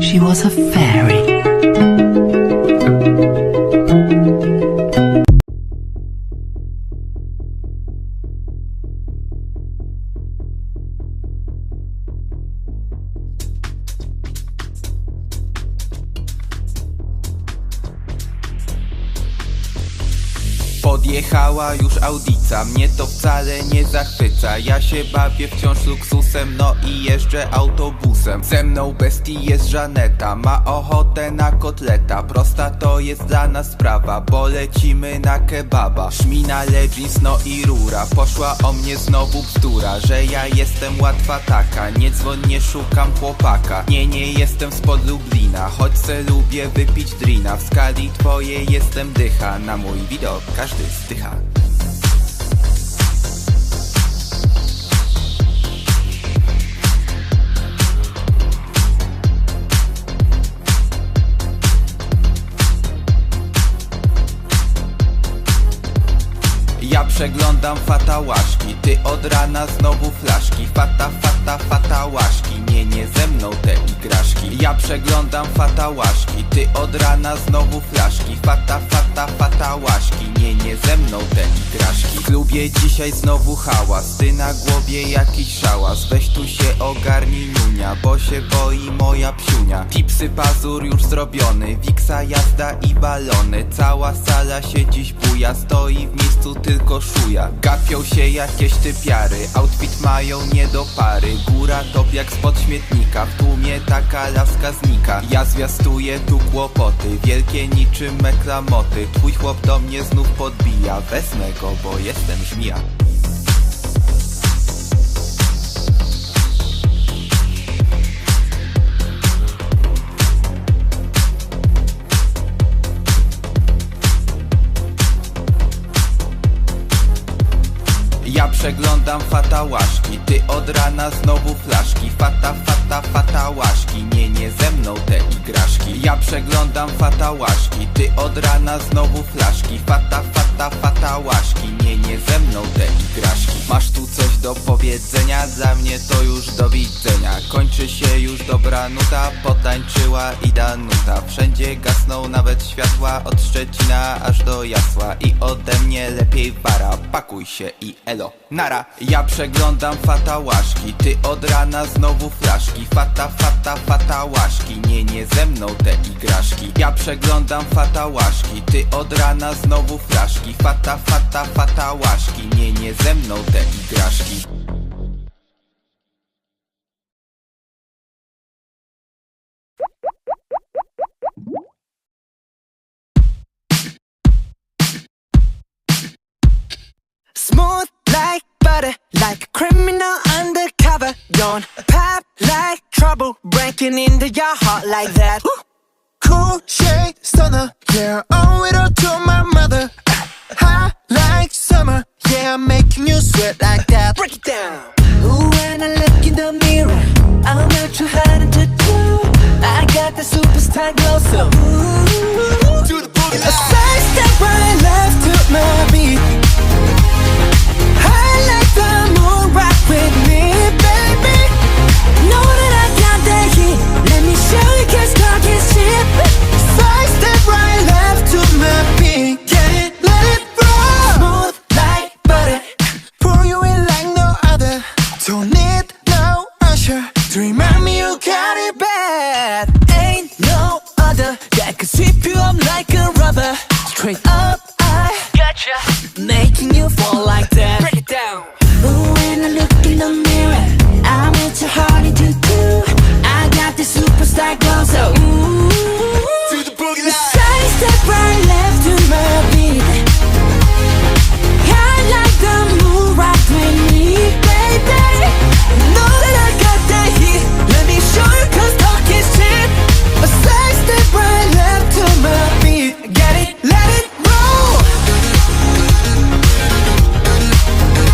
She was a fairy. Podjechała już audica, mnie to wcale nie zachwyca. Ja się bawię wciąż luksusem, no i jeżdżę autobusem. Ze mną bestii jest Żaneta, ma ochotę na kotleta. Prosta to jest dla nas sprawa, bo lecimy na kebaba. Szmina, legends, no i rura, poszła o mnie znowu bzdura Że ja jestem łatwa taka, nie dzwoń, nie szukam chłopaka. Nie, nie jestem spod Lublina, choć se lubię wypić drina. W skali twojej jestem dycha, na mój widok każdy wstycha Przeglądam fatałaszki, ty od rana znowu flaszki. Fata, fata, fatałaszki, nie, nie ze mną te igraszki. Ja przeglądam fatałaszki, ty od rana znowu flaszki. Fata, fata, fatałaszki, nie, nie ze mną te igraszki. W klubie dzisiaj znowu hałas, ty na głowie jakiś szałas. Weź tu się ogarnij nunia, bo się boi moja psiunia. Tipsy pazur już zrobiony, wiksa jazda i balony. Cała sala się dziś buja, stoi w miejscu tylko szuja Gapią się jakieś typiary, outfit mają nie do pary. Góra top jak spod śmietnika, w tłumie taka laska znika. Ja zwiastuję tu kłopoty, wielkie niczym meklamoty Twój chłop do mnie znów podbija, wezmę go, bo jestem żmija Przeglądam fatałaszki, ty od rana znowu flaszki. Fata, fata, fatałaszki, nie, nie ze mną te igraszki. Ja przeglądam fatałaszki, ty od rana znowu flaszki. Fata, fata, fatałaszki, nie, nie ze mną te igraszki. Masz tu coś do powiedzenia, dla mnie to już do widzenia. Kończy się już dobra nuta, potańczyła i danuta. Wszędzie gasną nawet światła, od Szczecina aż do Jasła. I ode mnie lepiej para, pakuj się i elo, nara. Ja przeglądam fatałaszki, ty od rana znowu flaszki Fata, fata, fatałaszki, nie, nie ze mną te igraszki. Ja przeglądam fatałaszki, ty od rana znowu flaszki Fata, fata, fatałaszki, nie, nie ze mną te igraszki. Smooth undercover. Pop like trouble, breaking into your heart like that. Cool shade stunner, yeah, owe it all to my mother. Hot like summer, yeah, I'm making you sweat like that. Break it down. Ooh, when I look in the mirror, I'm not too hard to do. I got the superstar glow, so ooh, Don't need no usher to remind me you got it bad. Ain't no other that can sweep you up like a rubber. Straight up, I gotcha. Making you fall